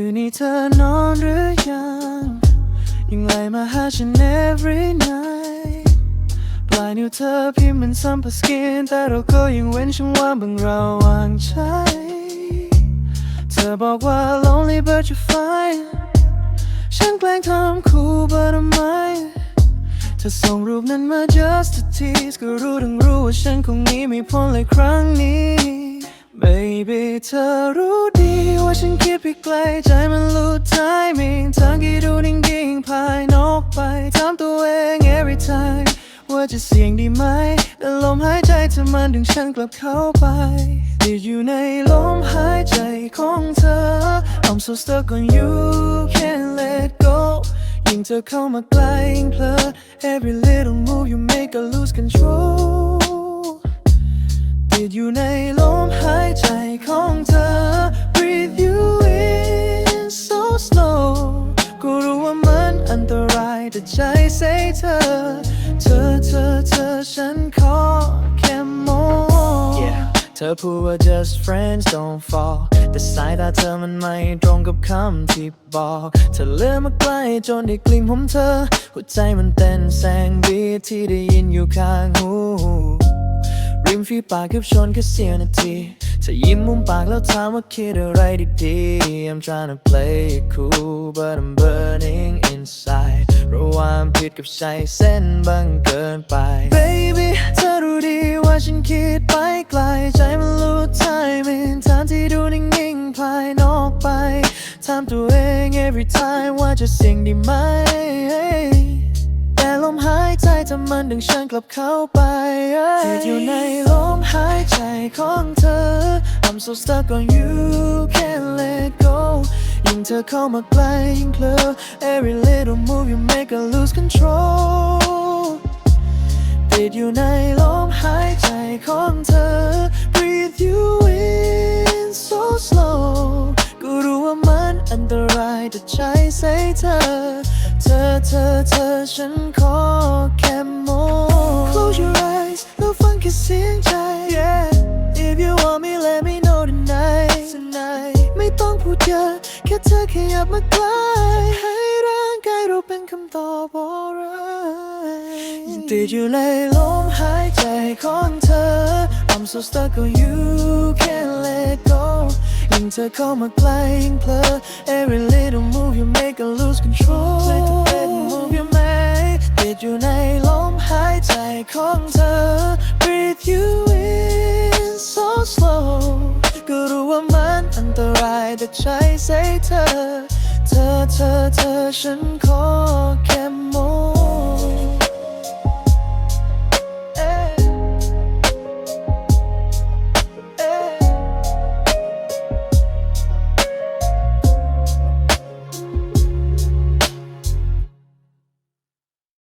ืนนี้เธอนอนหรือยัง ยังไลมาหาฉัน every night ปลายนิ้วเธอพิมพ์เหมันซัม p สกิน แต่เราก็ยังเว้นช่องว่างบางระหว่างใจ เธอบอกว่า lonely but you're fine ฉันแกล้งทำคูล but I'm mine เธอส่งรูปนั้นมา just to tease ก็รู้ทั้งรู้ว่าฉันคงหนี้ไม่พ้นเลยครั้งนี้ Baby เธอรู้ดีว่าฉันคิดไปไกลใจมันหลุด timing ทางที่ดูนิ่งๆภายนอกไปถามตัวเอง every time ว่าจะเสียงดีไหม แต่ลมหายใจเธอมันดึงฉันกลับเข้าไปติดอยู่ในลมหายใจของเธอ I'm so stuck on you can't let go ยิ่งเธอเข้ามาใกล้ยิ่งเพลอ Every little move you make I lose control ติดอยู่ใน แต่ใจ say เธอ เธอเธอเธอฉันขอแค่มอง yeah. เธอพูดว่า just friends don't fall แต่สายตาเธอมันไม่ตรงกับคำที่บอก เธอเลื่อนมาใกล้จนได้กลิ่นผมเธอ หัวใจมันเต้นแซงบีทที่ได้ยินอยู่ข้างหู ริมฝีปากกับชนแค่เสี้ยวนาทีเธอยิ้มมุมปากแล้วถามว่าคิดอะไรดีๆ I'm trying to play it cool but I'm burning inside ระหว่างผิดกับใจเส้นบางเกินไป Baby เธอรู้ดีว่าฉันคิดไปไกล ใจมันรู้ timing ทางที่ดูนิ่งๆภายนอกไปถามตัวเอง every time ว่าจะเสี่ยงดีไหม แต่ลมหายใจเธอมันดึงฉันกลับเข้าไปติดอยู่ในลมหายใจของเธอ I'm so stuck on you can't let go ยิ่งเธอเข้ามาใกล้ยิ่งเพลอ Every little move you make I lose control ติดอยู่ในลมหายใจของเธอ Breathe you in so slow ก็รู้ว่ามันอันตรายแต่ใจ say เธอ เธอเธอเธอฉันขอแค่มอง Close your eyes แล้วฟังแค่เสียงใจ yeah If you want me let me know tonight tonight ไม่ต้อง พูดเยอะแค่เธอขยับมาใกล้ให้ร่างกายเราเป็นคำตอบ alright ยังติดอยู่ในลมหายใจของเธอ I'm so stuck on you can't let go ยิ่งเธอเข้ามาใกล้ยิ่งเพลอ Every little move you make I lose control ใจทุก little move you make ติดอยู่ในลมหายใจของเธอ แต่ใจใส่เธอ เธอเธอเธอฉันขอ